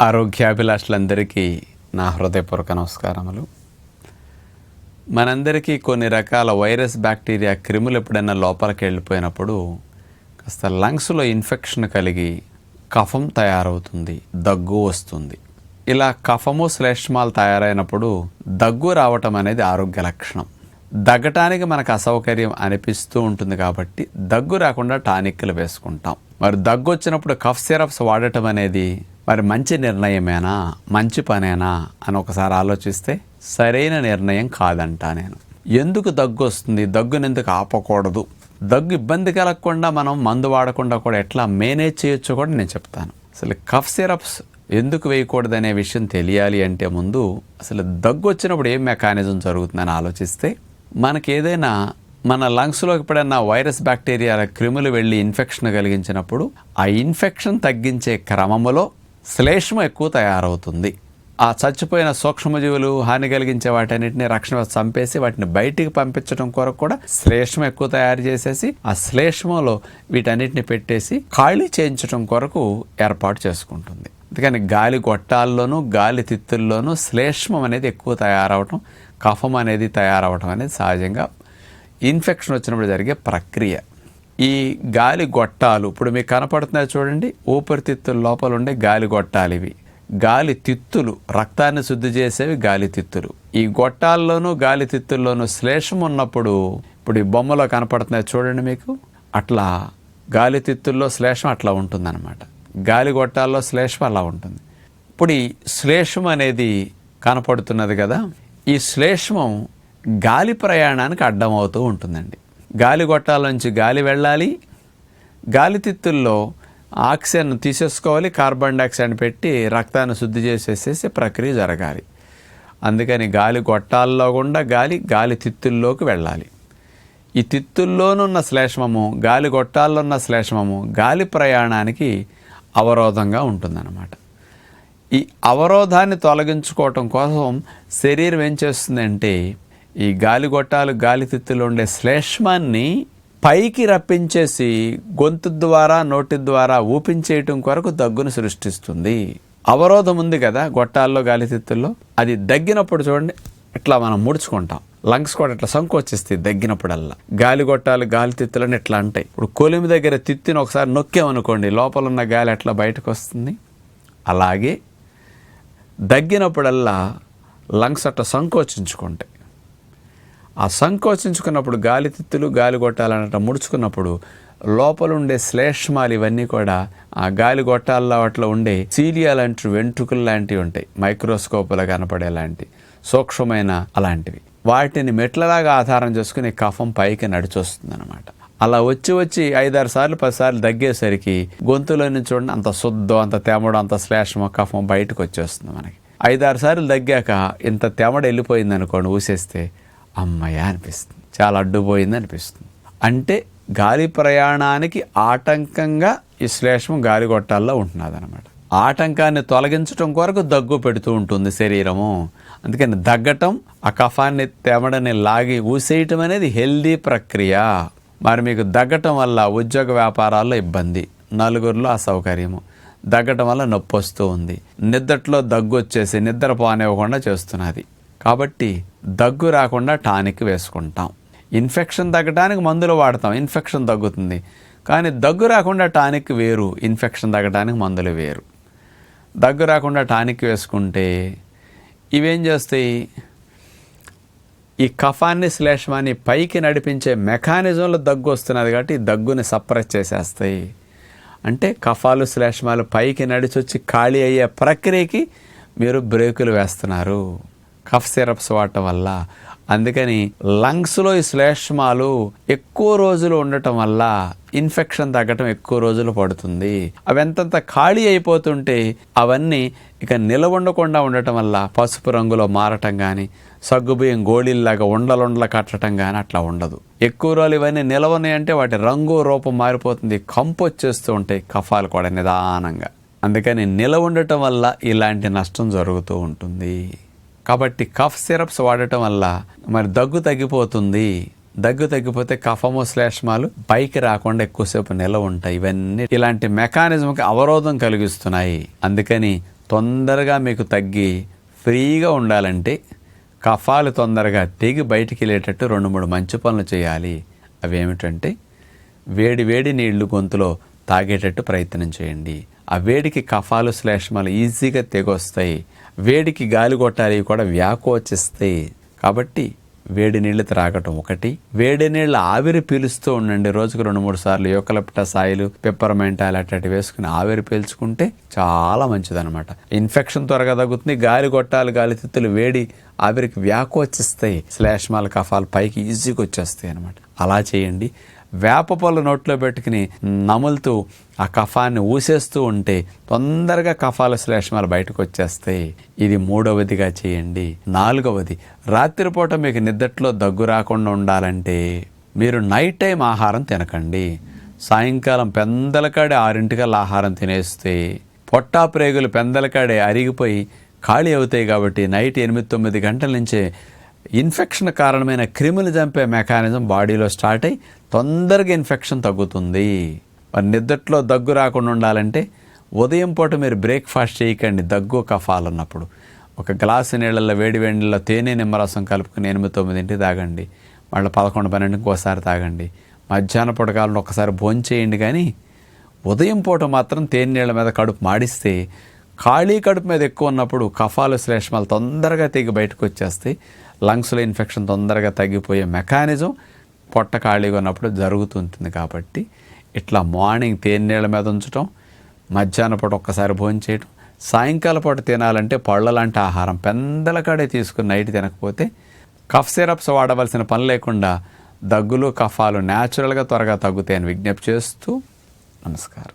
ఆరోగ్యాభిలాషులందరికీ నా హృదయపూర్వక నమస్కారములు. మనందరికీ కొన్ని రకాల వైరస్ బ్యాక్టీరియా క్రిములు ఎప్పుడైనా లోపలికి వెళ్ళిపోయినప్పుడు కాస్త లంగ్స్లో ఇన్ఫెక్షన్ కలిగి కఫం తయారవుతుంది దగ్గు వస్తుంది. ఇలా కఫము శ్లేష్మాలు తయారైనప్పుడు దగ్గు రావటం అనేది ఆరోగ్య లక్షణం. దగ్గటానికి మనకు అసౌకర్యం అనిపిస్తూ ఉంటుంది కాబట్టి దగ్గు రాకుండా టానిక్లు వేసుకుంటాం. మరి దగ్గు వచ్చినప్పుడు కఫ్ సిరప్స్ వాడటం అనేది మరి మంచి నిర్ణయమేనా? మంచి పనేనా? అని ఒకసారి ఆలోచిస్తే సరైన నిర్ణయం కాదంట నేను. ఎందుకు దగ్గు వస్తుంది? దగ్గుని ఎందుకు ఆపకూడదు? దగ్గు ఇబ్బంది కలగకుండా మనం మందు వాడకుండా కూడా ఎట్లా మేనేజ్ చేయొచ్చో కూడా నేను చెప్తాను. అసలు కఫ్ సిరప్స్ ఎందుకు వేయకూడదనే విషయం తెలియాలి అంటే ముందు అసలు దగ్గు వచ్చినప్పుడు ఏం మెకానిజం జరుగుతుందని ఆలోచిస్తే మనకి ఏదైనా మన లంగ్స్లో ఎప్పుడైనా వైరస్ బ్యాక్టీరియా క్రిములు వెళ్ళి ఇన్ఫెక్షన్ కలిగించినప్పుడు ఆ ఇన్ఫెక్షన్ తగ్గించే క్రమంలో శ్లేష్మ ఎక్కువ తయారవుతుంది. ఆ చచ్చిపోయిన సూక్ష్మజీవులు హాని కలిగించే వాటన్నిటిని రక్షణ చంపేసి వాటిని బయటికి పంపించడం కొరకు కూడా శ్లేష్మ ఎక్కువ తయారు చేసేసి ఆ శ్లేష్మలో వీటన్నిటిని పెట్టేసి ఖాళీ చేయించడం కొరకు ఏర్పాటు చేసుకుంటుంది. అందుకని గాలి గొట్టాల్లోనూ గాలి తిత్తుల్లోనూ శ్లేష్మం అనేది ఎక్కువ తయారవటం కఫం అనేది తయారవటం అనేది సహజంగా ఇన్ఫెక్షన్ వచ్చినప్పుడు జరిగే ప్రక్రియ. ఈ గాలి గొట్టాలు ఇప్పుడు మీకు కనపడుతున్నాయి చూడండి ఊపిరితిత్తుల లోపల ఉండే గాలి గొట్టాలు ఇవి. గాలి తిత్తులు రక్తాన్ని శుద్ధి చేసేవి గాలి తిత్తులు. ఈ గొట్టాల్లోనూ గాలి తిత్తుల్లోనూ శ్లేషం ఉన్నప్పుడు ఇప్పుడు ఈ బొమ్మలో కనపడుతున్నాయి చూడండి మీకు అట్లా గాలి తిత్తుల్లో శ్లేషం అట్లా ఉంటుందన్నమాట. గాలి గొట్టాల్లో శ్లేషం అలా ఉంటుంది. ఇప్పుడు ఈ శ్లేషం అనేది కనపడుతున్నది కదా ఈ శ్లేష్మం గాలి ప్రయాణానికి అడ్డమవుతూ ఉంటుందండి. గాలి గొట్టాల నుంచి గాలి వెళ్ళాలి. గాలితిత్తుల్లో ఆక్సిజన్ తీసేసుకోవాలి కార్బన్ డైఆక్సైడ్ పెట్టి రక్తాన్ని శుద్ధి చేసేసేసి ప్రక్రియ జరగాలి. అందుకని గాలి గొట్టాల్లో గుండా గాలి గాలి తిత్తుల్లోకి వెళ్ళాలి. ఈ తిత్తుల్లోనున్న శ్లేష్మము గాలి గొట్టాల్లో ఉన్న శ్లేష్మము గాలి ప్రయాణానికి అవరోధంగా ఉంటుందన్నమాట. ఈ అవరోధాన్ని తొలగించుకోవటం కోసం శరీరం ఏం చేస్తుందంటే ఈ గాలి గొట్టాలు ఉండే శ్లేష్మాన్ని పైకి రప్పించేసి గొంతు ద్వారా నోటి ద్వారా ఊపించేయటం కొరకు దగ్గును సృష్టిస్తుంది. అవరోధం ఉంది కదా గొట్టాల్లో గాలితిత్తుల్లో. అది దగ్గినప్పుడు చూడండి ఇట్లా మనం ముడుచుకుంటాం. లంగ్స్ కూడా ఇట్లా సంకోచిస్తాయి దగ్గినప్పుడల్లా. గాలి గొట్టాలు గాలి తిత్తులని ఇట్లా అంటాయి? ఇప్పుడు కొలిమి దగ్గర తిత్తిని ఒకసారి నొక్కామనుకోండి లోపల ఉన్న గాలి ఎట్లా బయటకు వస్తుంది అలాగే దగ్గినప్పుడల్లా లంగ్స్ అట్లా సంకోచించుకుంటాయి. ఆ సంకోచించుకున్నప్పుడు గాలి తిత్తులు గాలి గొట్టాలన్నట్ట ముడుచుకున్నప్పుడు లోపల ఉండే శ్లేష్మాలు ఇవన్నీ కూడా ఆ గాలి గొట్టాల్లో అట్లా ఉండే సీలియా లాంటి వెంట్రుకలు లాంటివి ఉంటాయి. మైక్రోస్కోపులో కనపడే లాంటి సూక్ష్మమైన అలాంటివి. వాటిని మెట్లలాగా ఆధారం చేసుకుని కఫం పైకి నడిచొస్తుంది అనమాట అలా వచ్చి వచ్చి ఐదారు సార్లు పదిసార్లు దగ్గేసరికి గొంతులో నుంచి చూడండి అంత శుద్ధం అంత తేమడం అంత శ్లేష్మో కఫం బయటకు వచ్చేస్తుంది మనకి. ఐదారు సార్లు దగ్గాక ఇంత తెమడ వెళ్ళిపోయింది అనుకోండి ఊసేస్తే అమ్మయ్య అనిపిస్తుంది. చాలా అడ్డుపోయింది అనిపిస్తుంది. అంటే గాలి ప్రయాణానికి ఆటంకంగా ఈ శ్లేషం గాలి గొట్టాల్లో ఉంటున్నది అనమాట ఆటంకాన్ని తొలగించడం కొరకు దగ్గు పెడుతూ ఉంటుంది శరీరము. అందుకని దగ్గటం ఆ కఫాన్ని తెమడని లాగి ఊసేయటం అనేది హెల్దీ ప్రక్రియ. మరి మీకు దగ్గటం వల్ల ఉద్యోగ వ్యాపారాల్లో ఇబ్బంది. నలుగురిలో అసౌకర్యము. దగ్గటం వల్ల నొప్పి వస్తూ ఉంది. నిద్రలో దగ్గు వచ్చేసి నిద్ర పోనివ్వకుండా చేస్తున్నది. కాబట్టి దగ్గు రాకుండా టానిక్ వేసుకుంటాం. ఇన్ఫెక్షన్ తగ్గడానికి మందులు వాడతాం. ఇన్ఫెక్షన్ తగ్గుతుంది. కానీ దగ్గు రాకుండా టానిక్ వేరు. ఇన్ఫెక్షన్ తగ్గడానికి మందులు వేరు. దగ్గు రాకుండా టానిక్ వేసుకుంటే ఇవేం చేస్తాయి? ఈ కఫాన్ని శ్లేష్మాన్ని పైకి నడిపించే మెకానిజంలో దగ్గు వస్తున్నది కాబట్టి ఈ దగ్గుని సప్రెస్ చేసేస్తాయి. అంటే కఫాలు శ్లేష్మాలు పైకి నడిచొచ్చి ఖాళీ అయ్యే ప్రక్రియకి మీరు బ్రేకులు వేస్తున్నారు. కఫ్ సిరప్స్ వాడటం వల్ల అందుకని లంగ్స్లో ఈ శ్లేష్మాలు ఎక్కువ రోజులు ఉండటం వల్ల ఇన్ఫెక్షన్ తగ్గటం ఎక్కువ రోజులు పడుతుంది. అవి ఎంతంత ఖాళీ అయిపోతుంటే అవన్నీ ఇక నిలవండకుండా ఉండటం వల్ల పసుపు రంగులో మారటం కానీ సగ్గుబియ్యం గోళీల్లాగా ఉండలుండల కట్టడం కానీ అట్లా ఉండదు. ఎక్కువ రోజులు ఇవన్నీ నిలవని అంటే వాటి రంగు రూపం మారిపోతుంది కంపు వచ్చేస్తూ ఉంటాయి కఫాలు కూడా నిదానంగా. అందుకని నిలవ ఉండటం వల్ల ఇలాంటి నష్టం జరుగుతూ ఉంటుంది. కాబట్టి కఫ్ సిరప్స్ వాడటం వల్ల మరి దగ్గు తగ్గిపోతుంది. దగ్గు తగ్గిపోతే కఫము శ్లేష్మాలు పైకి రాకుండా ఎక్కువసేపు నిలవ ఉంటాయి. ఇవన్నీ ఇలాంటి మెకానిజంకి అవరోధం కలిగిస్తున్నాయి. అందుకని తొందరగా మీకు తగ్గి ఫ్రీగా ఉండాలంటే కఫాలు తొందరగా తెగి బయటికి వెళ్ళేటట్టు రెండు మూడు మంచి పనులు చేయాలి. అవి ఏమిటంటే వేడి వేడి నీళ్ళు గొంతులో తాగేటట్టు ప్రయత్నం చేయండి. ఆ వేడికి కఫాలు శ్లేష్మాలు ఈజీగా తెగొస్తాయి. వేడికి గాలి కొట్టాలి కూడా వ్యాకోచిస్తాయి. కాబట్టి వేడి నీళ్ళు త్రాగటం ఒకటి. వేడి నీళ్ళ ఆవిరి పీలుస్తూ ఉండండి. రోజుకు రెండు మూడు సార్లు యోకలప్టస్ ఆయిల్ పెప్పర్మెంట్ ఆయిల్ అట్లాంటి వేసుకుని ఆవిరి పీల్చుకుంటే చాలా మంచిదనమాట ఇన్ఫెక్షన్ త్వరగా తగ్గుతుంది గాలి కొట్టాలి గాలి తిత్తులు వేడి ఆవిరికి వ్యాకోచిస్తాయి. శ్లేష్మాలు కఫాలు పైకి ఈజీగా వచ్చేస్తాయి అనమాట అలా చేయండి. వేప పళ్ళు నోట్లో పెట్టుకుని నములుతూ ఆ కఫాన్ని ఊసేస్తూ ఉంటే తొందరగా కఫాల శ్లేష్మాలు బయటకు వచ్చేస్తాయి. ఇది మూడవదిగా చేయండి. నాలుగవది రాత్రిపూట మీకు నిద్దట్లో దగ్గు రాకుండా ఉండాలంటే మీరు నైట్ టైం ఆహారం తినకండి. సాయంకాలం పెందలకాడే ఆరింటికల్లా ఆహారం తినేస్తే పొట్టా ప్రేగులు పెందలకాడే అరిగిపోయి ఖాళీ అవుతాయి కాబట్టి నైట్ ఎనిమిది తొమ్మిది గంటల నుంచే ఇన్ఫెక్షన్ కారణమైన క్రిములు చంపే మెకానిజం బాడీలో స్టార్ట్ అయ్యి తొందరగా ఇన్ఫెక్షన్ తగ్గుతుంది. మరి నిద్దట్లో దగ్గు రాకుండా ఉండాలంటే ఉదయం పూట మీరు బ్రేక్ఫాస్ట్ చేయకండి. దగ్గు కఫాలు ఉన్నప్పుడు. ఒక గ్లాసు నీళ్ళల్లో వేడి వేడి నీళ్ళలో తేనె నిమ్మరసం కలుపుకుని ఎనిమిది తొమ్మిదింటి తాగండి. మళ్ళీ పదకొండు పన్నెండుకి ఒకసారి తాగండి. మధ్యాహ్న పూట కాలంలో ఒకసారి భోంచేయండి కానీ ఉదయం పూట మాత్రం తేనె నీళ్ళ మీద కడుపు మాడిస్తే ఖాళీ కడుపు మీద ఎక్కువ ఉన్నప్పుడు కఫాలు శ్లేష్మాలు తొందరగా తెగి బయటకు వచ్చేస్తాయి. లంగ్స్లో ఇన్ఫెక్షన్ తొందరగా తగ్గిపోయే మెకానిజం పొట్ట ఖాళీగా ఉన్నప్పుడు జరుగుతుంటుంది కాబట్టి ఇట్లా మార్నింగ్ తేనెళ్ళ మీద ఉంచటం మధ్యాహ్న పూట ఒక్కసారి భోజనం చేయటం సాయంకాల పూట తినాలంటే పళ్ళ లాంటి ఆహారం పెందలకాడే తీసుకుని నైట్ తినకపోతే కఫ్ సిరప్స్ వాడవలసిన పని లేకుండా దగ్గులు కఫాలు న్యాచురల్గా త్వరగా తగ్గుతాయని విజ్ఞప్తి చేస్తూ నమస్కారం.